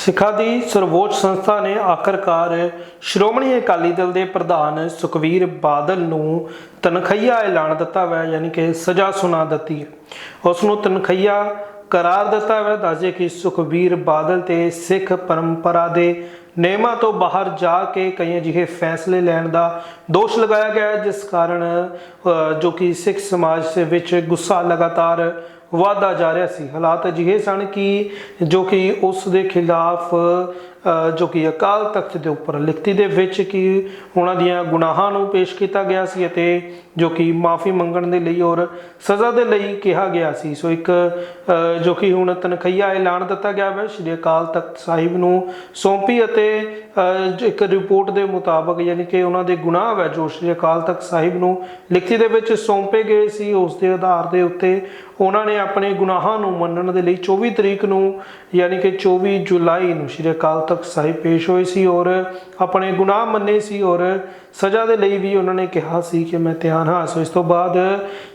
ਸਿੱਖਾਂ ਦੀ ਸਰਵੋੱਚ ਸੰਸਥਾ ਨੇ ਆਖਰਕਾਰ ਸ਼੍ਰੋਮਣੀ ਅਕਾਲੀ ਦਲ ਦੇ ਪ੍ਰਧਾਨ ਸੁਖਵੀਰ ਬਾਦਲ ਨੂੰ ਤਨਖਈਆ ਐਲਾਨ ਦਿੱਤਾ ਹੋਇਆ ਯਾਨੀ ਕਿ ਸਜ਼ਾ ਸੁਣਾ ਦਿੱਤੀ ਹੈ। ਉਸ ਨੂੰ ਤਨਖਈਆ ਕਰਾਰ ਦਿੱਤਾ ਹੋਇਆ ਦੱਸਦੇ ਕਿ ਸੁਖਵੀਰ ਬਾਦਲ ਤੇ ਸਿੱਖ ਪਰੰਪਰਾ ਦੇ ਨਿਯਮਾਂ ਤੋਂ ਬਾਹਰ ਜਾ ਕੇ ਕਈ ਅਜਿਹੇ ਫੈਸਲੇ ਲੈਣ ਦਾ ਦੋਸ਼ ਲਗਾਇਆ ਗਿਆ ਜਿਸ ਕਾਰਨ ਜੋ ਕਿ ਸਿੱਖ ਸਮਾਜ ਦੇ ਵਿੱਚ ਗੁੱਸਾ ਲਗਾਤਾਰ ਵਾਧਾ ਜਾ ਰਿਹਾ ਸੀ। ਹਾਲਾਤ ਅਜਿਹੇ ਸਨ ਕਿ ਜੋ ਕਿ ਉਸ ਦੇ ਖਿਲਾਫ ਜੋ ਕਿ ਅਕਾਲ ਤਖਤ ਦੇ ਉੱਪਰ ਲਿਖਤੀ ਦੇ ਵਿੱਚ ਕਿ ਉਹਨਾਂ ਦੀਆਂ ਗੁਨਾਹਾਂ ਨੂੰ ਪੇਸ਼ ਕੀਤਾ ਗਿਆ ਸੀ ਅਤੇ ਜੋ ਕਿ ਮਾਫੀ ਮੰਗਣ ਦੇ ਲਈ ਔਰ ਸਜ਼ਾ ਦੇ ਲਈ ਕਿਹਾ ਗਿਆ ਸੀ। ਸੋ ਇੱਕ ਜੋ ਕਿ ਹੁਣ ਤਨਖਈਆ ਐਲਾਨ ਦਿੱਤਾ ਗਿਆ ਹੈ ਸ਼੍ਰੀ ਅਕਾਲ ਤਖਤ ਸਾਹਿਬ ਨੂੰ ਸੌਂਪੀ ਅਤੇ ਇੱਕ ਰਿਪੋਰਟ ਦੇ ਮੁਤਾਬਕ ਯਾਨੀ ਕਿ ਉਹਨਾਂ ਦੇ ਗੁਨਾਹ ਹੈ ਜੋ ਸ਼੍ਰੀ ਅਕਾਲ ਤਖਤ ਸਾਹਿਬ ਨੂੰ ਲਿਖਤੀ ਦੇ ਵਿੱਚ ਸੌਂਪੇ ਗਏ ਸੀ, ਉਸ ਦੇ ਆਧਾਰ ਦੇ ਉੱਤੇ ਉਹਨਾਂ ਨੇ ਆਪਣੇ ਗੁਨਾਹਾਂ ਨੂੰ ਮੰਨਣ ਦੇ ਲਈ 24 ਤਰੀਕ ਨੂੰ, ਯਾਨੀ ਕਿ 24 ਜੁਲਾਈ ਨੂੰ ਸ਼੍ਰੀ ਅਕਾਲ ਤਖਤ ਸਾਹਿਬ ਪੇਸ਼ ਹੋਏ ਸੀ ਔਰ ਆਪਣੇ ਗੁਨਾਹ ਮੰਨੇ ਸੀ ਔਰ ਸਜ਼ਾ ਦੇ ਲਈ ਵੀ ਉਹਨਾਂ ਨੇ ਕਿਹਾ ਸੀ ਕਿ ਮੈਂ ਤਿਆਰ ਹਾਂ। ਸੋ ਇਸ ਤੋਂ ਬਾਅਦ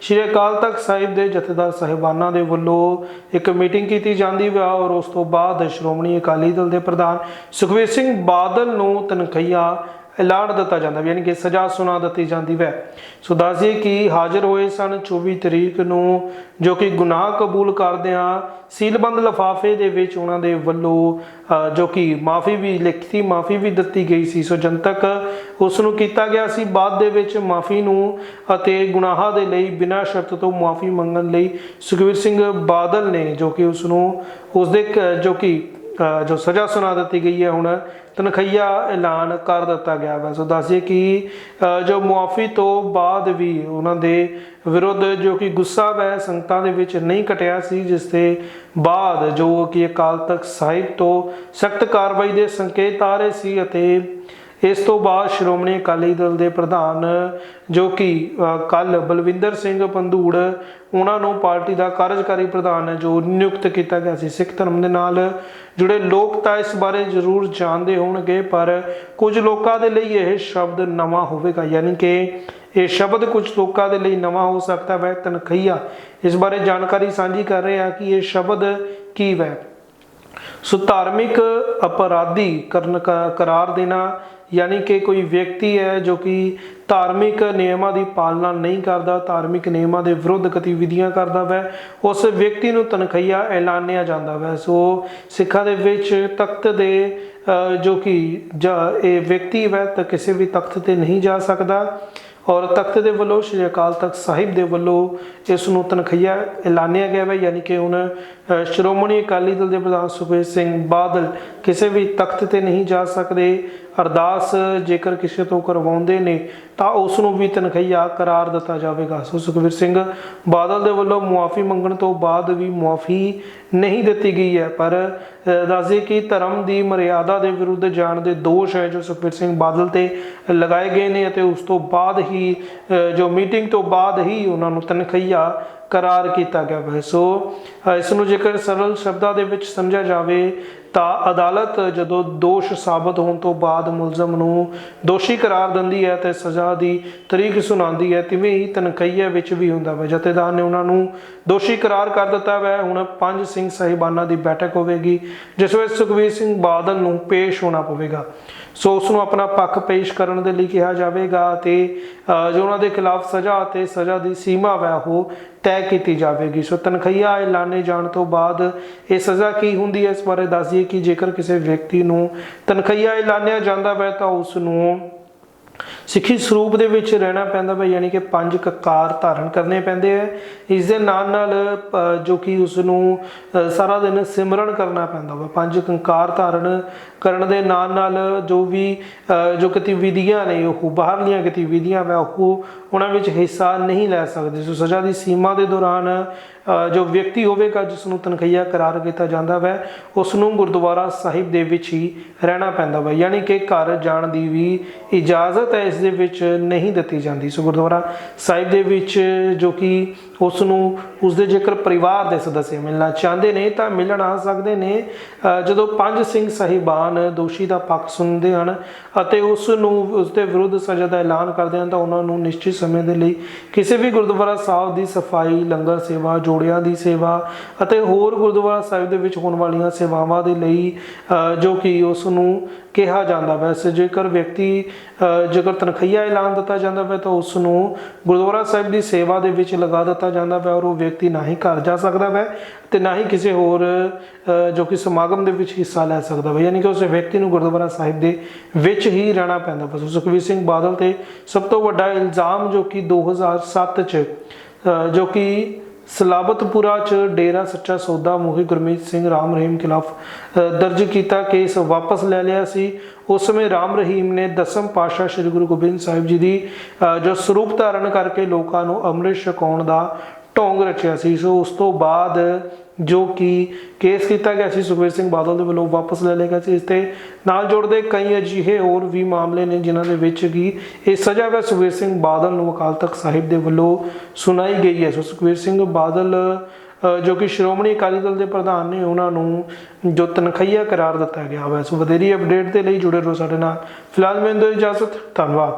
ਸ਼੍ਰੀ ਅਕਾਲ ਤਖਤ ਸਾਹਿਬ ਦੇ ਜਥੇਦਾਰ ਸਾਹਿਬਾਨਾਂ ਦੇ ਵੱਲੋਂ ਇੱਕ ਮੀਟਿੰਗ ਕੀਤੀ ਜਾਂਦੀ ਵਾ ਔਰ ਉਸ ਤੋਂ ਬਾਅਦ ਸ਼੍ਰੋਮਣੀ ਅਕਾਲੀ ਦਲ ਦੇ ਪ੍ਰਧਾਨ ਸੁਖਵੀਰ ਸਿੰਘ ਬਾਦਲ ਨੂੰ ਤਨਖਈਆ ਐਲਾਨ ਦਿੱਤਾ ਜਾਂਦਾ ਯਾਨੀ ਕਿ ਸਜ਼ਾ ਸੁਣਾ ਦਿੱਤੀ ਜਾਂਦੀ ਵੈ ਸੋ ਦੱਸਦੇ ਕਿ ਹਾਜ਼ਰ ਹੋਏ ਸਨ 24 ਤਰੀਕ ਨੂੰ, ਜੋ ਕਿ ਗੁਨਾਹ ਕਬੂਲ ਕਰਦਿਆਂ ਸੀਲਬੰਦ ਲਫਾਫੇ ਦੇ ਵਿੱਚ ਉਹਨਾਂ ਦੇ ਵੱਲੋਂ ਜੋ ਕਿ ਮਾਫੀ ਵੀ ਲਿਖਤੀ, ਮਾਫੀ ਵੀ ਦਿੱਤੀ ਗਈ ਸੀ। ਸੋ ਜਨਤਕ ਉਸ ਨੂੰ ਕੀਤਾ ਗਿਆ ਸੀ। ਬਾਅਦ ਦੇ ਵਿੱਚ ਮਾਫੀ ਨੂੰ ਅਤੇ ਗੁਨਾਹਾਂ ਦੇ ਲਈ ਬਿਨਾਂ ਸ਼ਰਤ ਤੋਂ ਮਾਫੀ ਮੰਗਣ ਲਈ ਸੁਖਵੀਰ ਸਿੰਘ ਬਾਦਲ ਨੇ ਜੋ ਕਿ ਉਸ ਨੂੰ, ਉਸ ਦੇ ਕ- ਜੋ ਕਿ ਜੋ ਸਜ਼ਾ ਸੁਣਾ ਦਿੱਤੀ ਗਈ ਹੈ ਹੁਣ, ਤਨਖਈਆ ਐਲਾਨ ਕਰ ਦਿੱਤਾ ਗਿਆ ਹੈ ਸੋ ਦੱਸਿਏ ਕਿ ਜੋ ਮੁਆਫੀ ਤੋਂ ਬਾਅਦ ਵੀ ਉਹਨਾਂ ਦੇ ਵਿਰੁੱਧ ਜੋ ਕਿ ਗੁੱਸਾ ਵੈ, ਸੰਗਤਾਂ ਦੇ ਵਿੱਚ ਨਹੀਂ ਕਟਿਆ ਸੀ, ਜਿਸ ਦੇ ਬਾਅਦ ਜੋ ਕਿ ਅਕਾਲ ਤਖਤ ਸਾਹਿਬ ਤੋਂ ਸਖਤ ਕਾਰਵਾਈ ਦੇ ਸੰਕੇਤ ਆ ਰਹੇ ਸੀ ਅਤੇ ਇਸ ਤੋਂ ਬਾਅਦ ਸ਼੍ਰੋਮਣੀ ਅਕਾਲੀ ਦਲ ਦੇ ਪ੍ਰਧਾਨ ਜੋ ਕਿ ਕੱਲ ਬਲਵਿੰਦਰ ਸਿੰਘ ਪੰਧੂੜ, ਉਹਨਾਂ ਨੂੰ ਪਾਰਟੀ ਦਾ ਕਾਰਜਕਾਰੀ ਪ੍ਰਧਾਨ ਹੈ ਜੋ ਨਿਯੁਕਤ ਕੀਤਾ ਗਿਆ ਸੀ ਸਿੱਖ ਧਰਮ ਦੇ ਨਾਲ ਜੁੜੇ ਲੋਕ ਤਾਂ ਇਸ ਬਾਰੇ ਜ਼ਰੂਰ ਜਾਣਦੇ ਹੋਣਗੇ, ਪਰ ਕੁਝ ਲੋਕਾਂ ਦੇ ਲਈ ਇਹ ਸ਼ਬਦ ਨਵਾਂ ਹੋਵੇਗਾ, ਯਾਨੀ ਕਿ ਇਹ ਸ਼ਬਦ ਕੁਝ ਲੋਕਾਂ ਦੇ ਲਈ ਨਵਾਂ ਹੋ ਸਕਦਾ ਹੈ ਤਨਖਈਆ, ਇਸ ਬਾਰੇ ਜਾਣਕਾਰੀ ਸਾਂਝੀ ਕਰ ਰਹੇ ਆ ਕਿ ਇਹ ਸ਼ਬਦ ਕੀ ਹੈ ਸੋ ਧਾਰਮਿਕ ਅਪਰਾਧੀ ਕਰਨ ਕਰਾਰ ਦੇਣਾ ਯਾਨੀ ਕਿ ਕੋਈ ਵਿਅਕਤੀ ਹੈ ਜੋ ਕਿ ਧਾਰਮਿਕ ਨਿਯਮਾਂ ਦੀ ਪਾਲਣਾ ਨਹੀਂ ਕਰਦਾ, ਧਾਰਮਿਕ ਨਿਯਮਾਂ ਦੇ ਵਿਰੁੱਧ ਗਤੀਵਿਧੀਆਂ ਕਰਦਾ ਵੈ, ਉਸ ਵਿਅਕਤੀ ਨੂੰ ਤਨਖਈਆ ਐਲਾਨਿਆ ਜਾਂਦਾ ਵੈ। ਸੋ ਸਿੱਖਾਂ ਦੇ ਵਿੱਚ ਤਖਤ ਦੇ ਜੋ ਕਿ ਜ- ਇਹ ਵਿਅਕਤੀ ਵੈ ਤਾਂ ਕਿਸੇ ਵੀ ਤਖਤ ਤੇ ਨਹੀਂ ਜਾ ਸਕਦਾ। ਔਰ ਤਖਤ ਦੇ ਵੱਲੋਂ, ਸ਼੍ਰੀ ਅਕਾਲ ਤਖਤ ਸਾਹਿਬ ਦੇ ਵੱਲੋਂ ਇਸ ਨੂੰ ਤਨਖਈਆ ਐਲਾਨਿਆ ਗਿਆ ਹੈ ਯਾਨੀ ਕਿ ਹੁਣ ਸ਼੍ਰੋਮਣੀ ਅਕਾਲੀ ਦਲ ਦੇ ਪ੍ਰਧਾਨ ਸੁਖਬੀਰ ਸਿੰਘ ਬਾਦਲ ਕਿਸੇ ਵੀ ਤਖਤ ਤੇ ਨਹੀਂ ਜਾ ਸਕਦੇ, ਅਰਦਾਸ ਜੇਕਰ ਕਿਸੇ ਤੋਂ ਕਰਵਾਉਂਦੇ ਨੇ, ਤਾਂ ਉਸ ਨੂੰ ਵੀ ਤਨਖਈਆ ਕਰਾਰ ਦਿੱਤਾ ਜਾਵੇਗਾ। ਸੋ ਸੁਖਬੀਰ ਸਿੰਘ ਬਾਦਲ ਦੇ ਵੱਲੋਂ ਮੁਆਫੀ ਮੰਗਣ ਤੋਂ ਬਾਅਦ ਵੀ ਮੁਆਫੀ ਨਹੀਂ ਦਿੱਤੀ ਗਈ ਹੈ ਪਰ ਅ, ਦੱਸਦੇ ਕਿ ਧਰਮ ਦੀ ਮਰਿਆਦਾ ਦੇ ਵਿਰੁੱਧ ਜਾਣ ਦੇ ਦੋਸ਼ ਹੈ ਜੋ ਸੁਖਬੀਰ ਸਿੰਘ ਬਾਦਲ ਤੇ ਲਗਾਏ ਗਏ ਨੇ ਅਤੇ ਉਸ ਤੋਂ ਬਾਅਦ ਹੀ ਜੋ ਮੀਟਿੰਗ ਤੋਂ ਬਾਅਦ ਹੀ ਉਹਨਾਂ ਨੂੰ ਤਨਖਈਆ ਕਰਾਰ ਕੀਤਾ ਗਿਆ ਹੈ। ਸੋ, ਇਸ ਨੂੰ ਜੇਕਰ ਸਰਲ ਸ਼ਬਦਾਂ ਦੇ ਵਿੱਚ ਸਮਝਿਆ ਜਾਵੇ, ਤਾਂ ਅਦਾਲਤ ਜਦੋਂ ਦੋਸ਼ ਸਾਬਤ ਹੋਣ ਤੋਂ ਬਾਅਦ ਮੁਲਜ਼ਮ ਨੂੰ ਦੋਸ਼ੀ ਕਰਾਰ ਦਿੰਦੀ ਹੈ ਤੇ ਸਜ਼ਾ ਦੀ ਤਰੀਕ ਸੁਣਾਉਂਦੀ ਹੈ, ਤਿਵੇਂ ਹੀ ਤਨਖਈਆ ਵਿੱਚ ਵੀ ਹੁੰਦਾ ਹੈ। ਜਥੇਦਾਰ ਨੇ ਉਹਨਾਂ ਨੂੰ ਦੋਸ਼ੀ ਕਰਾਰ ਕਰ ਦਿੱਤਾ ਹੈ। ਹੁਣ ਪੰਜ ਸਿੰਘ ਸਾਹਿਬਾਨਾਂ ਦੀ ਬੈਠਕ ਹੋਵੇਗੀ, ਜਿਸ ਵਿੱਚ ਸੁਖਵੀਰ ਸਿੰਘ ਬਾਦਲ ਨੂੰ ਪੇਸ਼ ਹੋਣਾ ਪਵੇਗਾ। ਸੋ ਉਸ ਨੂੰ ਆਪਣਾ ਪੱਖ ਪੇਸ਼ ਕਰਨ ਦੇ ਲਈ ਕਿਹਾ ਜਾਵੇਗਾ ਤੇ ਜੋ ਉਹਨਾਂ ਦੇ ਖਿਲਾਫ ਸਜ਼ਾ ਅਤੇ ਸਜ਼ਾ ਦੀ ਸੀਮਾ ਵੈ ਉਹ ਤੈਅ ਕੀਤੀ ਜਾਵੇਗੀ। ਸੋ ਤਨਖਈਆ ਐਲਾਨੇ ਜਾਣ ਤੋਂ ਬਾਅਦ ਇਹ ਸਜ਼ਾ ਕੀ ਹੁੰਦੀ ਹੈ ਇਸ ਬਾਰੇ ਦੱਸ ਦਈਏ ਕਿ ਜੇਕਰ ਕਿਸੇ ਵਿਅਕਤੀ ਨੂੰ ਤਨਖਈਆ ਐਲਾਨਿਆ ਜਾਂਦਾ ਹੈ ਤਾਂ ਉਸ ਨੂੰ ਸਿੱਖੀ ਸਰੂਪ ਦੇ ਵਿੱਚ ਰਹਿਣਾ ਪੈਂਦਾ ਹੈ ਯਾਨੀ ਕਿ ਪੰਜ ਕਕਾਰ ਧਾਰਨ ਕਰਨੇ ਪੈਂਦੇ ਹੈ ਇਸ ਦੇ ਨਾਲ ਨਾਲ ਜੋ ਕਿ ਉਸ ਨੂੰ ਸਾਰਾ ਦਿਨ ਸਿਮਰਨ ਕਰਨਾ ਪੈਂਦਾ ਵਾ। ਪੰਜ ਕੰਕਾਰ ਧਾਰਨ ਕਰਨ ਦੇ ਨਾਲ ਨਾਲ ਜੋ ਵੀ ਜੋ ਗਤੀਵਿਧੀਆਂ ਨੇ, ਉਹ ਬਾਹਰਲੀਆਂ ਗਤੀਵਿਧੀਆਂ ਵਾ, ਉਹ ਉਹਨਾਂ ਵਿੱਚ ਹਿੱਸਾ ਨਹੀਂ ਲੈ ਸਕਦੇ। ਸੋ ਸਜ਼ਾ ਦੀ ਸੀਮਾ ਦੇ ਦੌਰਾਨ ਜੋ ਵਿਅਕਤੀ ਹੋਵੇਗਾ ਜਿਸ ਨੂੰ ਤਨਖਈਆ ਕਰਾਰ ਕੀਤਾ ਜਾਂਦਾ ਵੈ ਉਸ ਨੂੰ ਗੁਰਦੁਆਰਾ ਸਾਹਿਬ ਦੇ ਵਿੱਚ ਹੀ ਰਹਿਣਾ ਪੈਂਦਾ ਵਾ। ਯਾਨੀ ਕਿ ਘਰ ਜਾਣ ਦੀ ਵੀ ਇਜਾਜ਼ਤ ਹੈ ਇਸ ਦੇ ਵਿੱਚ ਨਹੀਂ ਦਿੱਤੀ ਜਾਂਦੀ ਸੋ ਗੁਰਦੁਆਰਾ ਸਾਹਿਬ ਦੇ ਵਿੱਚ ਜੋ ਕਿ ਉਸ ਨੂੰ ਉਸਦੇ ਜੇਕਰ ਪਰਿਵਾਰ ਦੇ ਸਦस्य ਮਿਲਣਾ ਚਾਹੁੰਦੇ ਨੇ ਤਾਂ ਮਿਲਣ ਆ ਸਕਦੇ ਨੇ। ਜਦੋਂ ਪੰਜ ਸਿੰਘ ਸਾਹਿਬਾਨ ਦੋਸ਼ੀ ਦਾ ਪੱਖ ਸੁਣਦੇ ਹਨ ਅਤੇ ਉਸ ਨੂੰ ਉਸ ਦੇ ਵਿਰੁੱਧ ਸਜ਼ਾ ਦਾ ਐਲਾਨ ਕਰਦੇ ਹਨ ਤਾਂ ਉਹਨਾਂ ਨੂੰ ਨਿਸ਼ਚਿਤ ਸਮੇਂ ਦੇ ਲਈ ਕਿਸੇ ਵੀ ਗੁਰਦੁਆਰਾ ਸਾਹਿਬ ਦੀ ਸਫ਼ਾਈ ਲੰਗਰ ਸੇਵਾ ਜੋੜਿਆਂ ਦੀ ਸੇਵਾ ਅਤੇ ਹੋਰ ਗੁਰਦੁਆਰਾ ਸਾਹਿਬ ਦੇ ਵਿੱਚ ਹੋਣ ਵਾਲੀਆਂ ਸੇਵਾਵਾਂ ਦੇ ਲਈ ਅ, ਜੋ ਕਿ ਉਸ ਨੂੰ ਕਿਹਾ ਜਾਂਦਾ ਵੈਸੇ ਜੇਕਰ ਵਿਅਕਤੀ ਜੇਕਰ ਤਨਖਈਆ ਐਲਾਨ ਦਿੱਤਾ ਜਾਂਦਾ ਹੈ ਤਾਂ ਉਸ ਨੂੰ ਗੁਰਦੁਆਰਾ ਸਾਹਿਬ ਦੀ ਸੇਵਾ ਦੇ ਵਿੱਚ ਲਗਾ ਦਿੱਤਾ ਜਾਂਦਾ ਹੈ ਔਰ ਉਹ ਵਿਅਕਤੀ ਨਾ ਹੀ ਘਰ ਜਾ ਸਕਦਾ ਹੈ ਤੇ ਨਾ ਹੀ ਕਿਸੇ ਹੋਰ ਜੋ ਕਿ ਸਮਾਗਮ ਦੇ ਵਿੱਚ ਹਿੱਸਾ ਲੈ ਸਕਦਾ ਹੈ ਯਾਨੀ ਕਿ ਉਸ ਵਿਅਕਤੀ ਨੂੰ ਗੁਰਦੁਆਰਾ ਸਾਹਿਬ ਦੇ ਵਿੱਚ ਹੀ ਰਹਿਣਾ ਪੈਂਦਾ ਬਸ ਸੁਖਵੀਰ ਸਿੰਘ ਬਾਦਲ ਤੇ ਸਭ ਤੋਂ ਵੱਡਾ ਇਲਜ਼ਾਮ ਜੋ ਕਿ 2007 ਚ ਜੋ ਕਿ ਸਲਾਬਤਪੁਰਾ ਚ ਡੇਰਾ ਸੱਚਾ ਸੌਦਾ ਮੁਖੀ ਗੁਰਮੀਤ ਸਿੰਘ ਰਾਮ ਰਹੀਮ ਖਿਲਾਫ ਦਰਜ ਕੀਤਾ ਕੇਸ ਵਾਪਸ ਲੈ ਲਿਆ ਸੀ। ਉਸ ਸਮੇਂ ਰਾਮ ਰਹੀਮ ਨੇ ਦਸਮ ਪਾਤਸ਼ਾਹ ਸ੍ਰੀ ਗੁਰੂ ਗੋਬਿੰਦ ਸਾਹਿਬ ਜੀ ਦੀ ਜੋ ਸਰੂਪ ਧਾਰਨ ਕਰਕੇ ਲੋਕਾਂ ਨੂੰ ਅੰਮ੍ਰਿਤ ਛਕਾਉਣ ਦਾ ਢੋਂਗ ਰਚਿਆ ਸੀ। ਸੋ ਉਸ ਤੋਂ ਬਾਅਦ ਜੋ ਕਿ ਕੇਸ ਕੀਤਾ ਗਿਆ ਸੀ ਸੁਖਬੀਰ ਸਿੰਘ ਬਾਦਲ ਦੇ ਵੱਲੋਂ ਵਾਪਸ ਲੈ ਲਿਆ ਗਿਆ ਸੀ, ਇਸ ਤੇ ਨਾਲ ਜੁੜਦੇ ਕਈ ਅਜਿਹੇ ਹੋਰ ਵੀ ਮਾਮਲੇ ਨੇ ਜਿਨ੍ਹਾਂ ਦੇ ਵਿੱਚ ਕਿ ਇਹ ਸਜ਼ਾ ਹੈ ਸੁਖਬੀਰ ਸਿੰਘ ਬਾਦਲ ਨੂੰ ਅਕਾਲ ਤਖਤ ਸਾਹਿਬ ਦੇ ਵੱਲੋਂ ਸੁਣਾਈ ਗਈ ਹੈ। ਸੋ ਸੁਖਬੀਰ ਸਿੰਘ ਬਾਦਲ ਜੋ ਕਿ ਸ਼੍ਰੋਮਣੀ ਅਕਾਲੀ ਦਲ ਦੇ ਪ੍ਰਧਾਨ ਨੇ, ਉਹਨਾਂ ਨੂੰ ਜੋ ਤਨਖਈਆ ਕਰਾਰ ਦਿੱਤਾ ਗਿਆ ਹੈ ਸੋ ਵਧੇਰੀ ਅਪਡੇਟ ਦੇ ਲਈ ਜੁੜੇ ਰਹੋ ਸਾਡੇ ਨਾਲ। ਫਿਲਹਾਲ ਮੈਨੂੰ ਦਿਓ ਇਜਾਜ਼ਤ, ਧੰਨਵਾਦ।